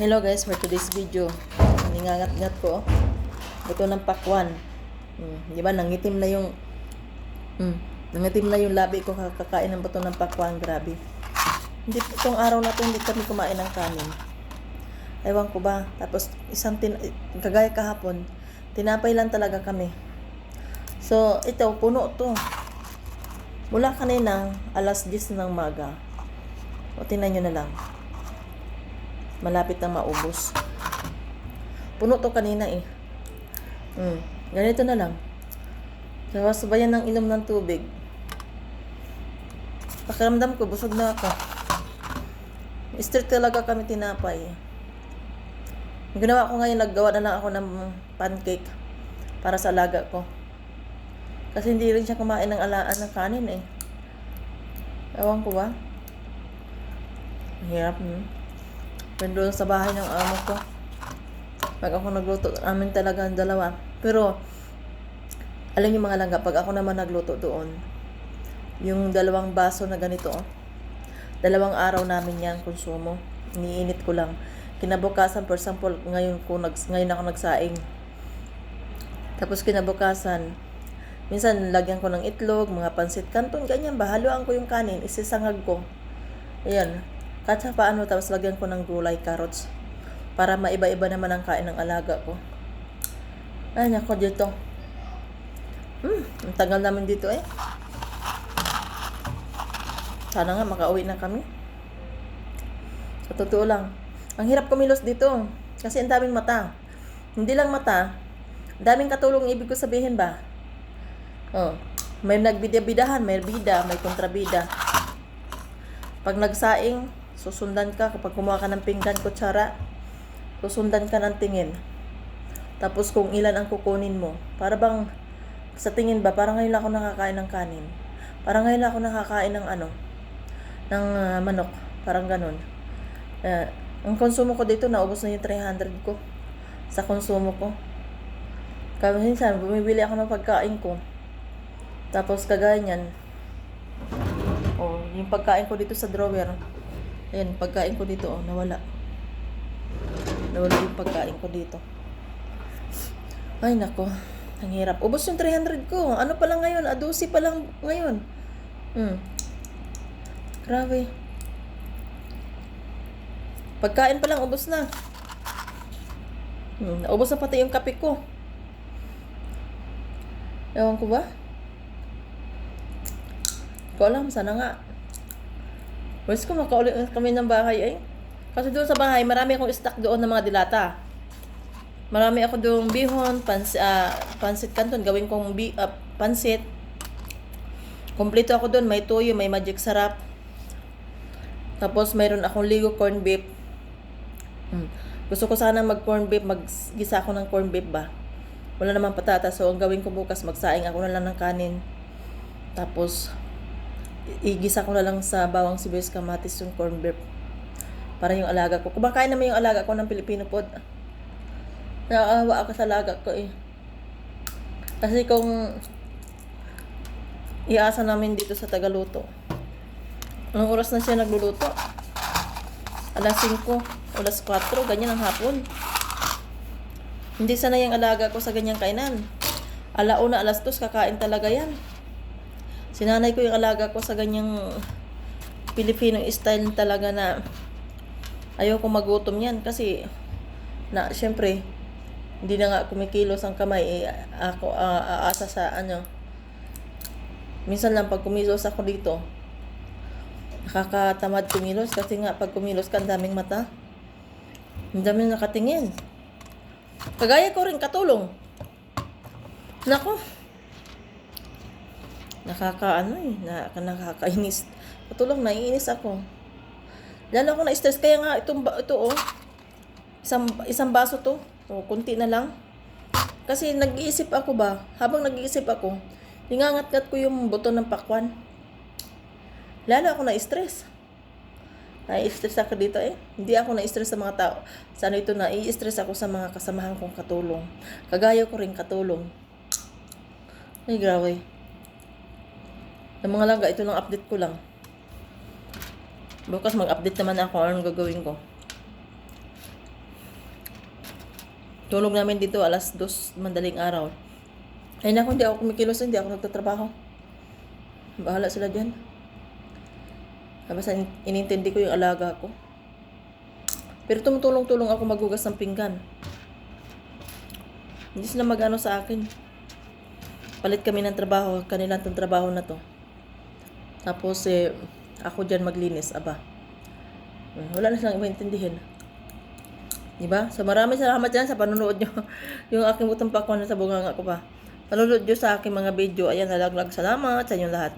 Hello guys, for today's video, ningangat-ngat ko. Ito ng pakwan. Hmm, di ba, nangitim na yung... Hmm, nangitim na yung labi ko kakakain ng bato ng pakwan. Grabe. Hindi, itong araw na to, hindi kami kumain ng kanin. Ewan ko ba. Tapos, isang tin... Kagaya kahapon, tinapay lang talaga kami. So, ito, puno to. Mula kanina, alas 10 ng maga. O, tinan nyo na lang malapit na maubos. Puno to kanina eh. Hmm. Ganito na lang. Sabayan ng inom ng tubig. Pakiramdam ko, busog na ako. Strict talaga kami tinapay. Ang ginawa ko ngayon, naggawa na lang ako ng pancake para sa alaga ko. Kasi hindi rin siya kumain ng alaan ng kanin eh. Ewan ko ba? Hirap hmm. Doon sa bahay ng amo ko. Pag ako nagluto, amin talaga ang dalawa. Pero, alam niyo mga langga, pag ako naman nagluto doon, yung dalawang baso na ganito, oh, dalawang araw namin yan konsumo. Iniinit ko lang. Kinabukasan, for example, ngayon, ko nag, ngayon ako nagsaing. Tapos kinabukasan, minsan lagyan ko ng itlog, mga pansit canton, ganyan, bahaluan ko yung kanin, isisangag ko. Ayan, kahit sa paano, tapos lagyan ko ng gulay, carrots. Para maiba-iba naman ang kain ng alaga ko. Ay, nako dito. Hmm, ang tagal naman dito eh. Sana nga makauwi na kami. Sa totoo lang. Ang hirap kumilos dito. Kasi ang daming mata. Hindi lang mata. Daming katulong ibig ko sabihin ba? Oh, may nagbida-bidahan, may bida, may kontrabida. Pag nagsaing, susundan ka kapag kumuha ka ng pinggan kutsara. Susundan ka ng tingin. Tapos kung ilan ang kukunin mo. Para bang sa tingin ba parang ngayon lang ako nakakain ng kanin. Parang ngayon lang ako nakakain ng ano ng ah, manok. Parang ganun. Uh, ang konsumo ko dito naubos na yung 300 ko sa konsumo ko. Kaya minsan bumibili ako ng pagkain ko. Tapos kagaya niyan oh, yung pagkain ko dito sa drawer Ayan, pagkain ko dito, oh, nawala. Nawala yung pagkain ko dito. Ay, nako. Ang hirap. Ubus yung 300 ko. Ano pa lang ngayon? Adusi pa lang ngayon. Hmm. Grabe. Pagkain pa lang, ubos na. Hmm, ubos na pati yung kape ko. Ewan ko ba? Ko alam, sana nga. Pwes ko makaulit kami ng bahay ay. Kasi doon sa bahay, marami akong stock doon ng mga dilata. Marami ako doon bihon, pans, uh, pansit canton, gawin kong bi, uh, pansit. Kompleto ako doon, may toyo, may magic sarap. Tapos mayroon akong ligo corn beef. Hmm. Gusto ko sana mag corn beef, maggisa ako ng corn beef ba. Wala naman patata, so ang gawin ko bukas, magsaing ako na lang ng kanin. Tapos, igisa ko na lang sa bawang sibuyas kamatis yung corn beef. Para yung alaga ko. Kumakain naman yung alaga ko ng Filipino food. Nakakawa ako sa alaga ko eh. Kasi kung iasa namin dito sa Tagaluto. Anong oras na siya nagluluto? Alas 5, alas 4, ganyan ang hapon. Hindi sana yung alaga ko sa ganyang kainan. Alauna, alas 2, kakain talaga yan. Sinanay ko yung alaga ko sa ganyang Filipino style talaga na ayoko magutom yan kasi na syempre hindi na nga kumikilos ang kamay eh, ako uh, aasa sa ano. Minsan lang pag kumilos ako dito nakakatamad kumilos kasi nga pag kumilos ka ang daming mata. Ang daming nakatingin. Kagaya ko rin katulong. Nako nakakaano eh, na, nakakainis. Patulong, naiinis ako. Lalo ako na-stress. Kaya nga, itong, ito oh, isang, isang baso to. O, kunti na lang. Kasi nag-iisip ako ba, habang nag-iisip ako, ningangat-ngat ko yung buto ng pakwan. Lalo ako na-stress. Na-stress ako dito eh. Hindi ako na-stress sa mga tao. Sana ito na-i-stress ako sa mga kasamahan kong katulong. Kagaya ko rin katulong. Ay, grabe. Yung mga langga, ito lang update ko lang. Bukas mag-update naman ako anong gagawin ko. Tulog namin dito alas dos mandaling araw. Ay naku, hindi ako kumikilos, hindi ako nagtatrabaho. Bahala sila dyan. Basta in- inintindi ko yung alaga ko. Pero tumutulong-tulong ako maghugas ng pinggan. Hindi sila magano sa akin. Palit kami ng trabaho, kanilang tong trabaho na to. Tapos eh, ako dyan maglinis, aba. Wala na silang maintindihin. Diba? So maraming salamat dyan sa panonood nyo. yung aking butang pakwan sa bunganga ko pa. Panonood nyo sa aking mga video. Ayan, nalaglag salamat sa inyong lahat.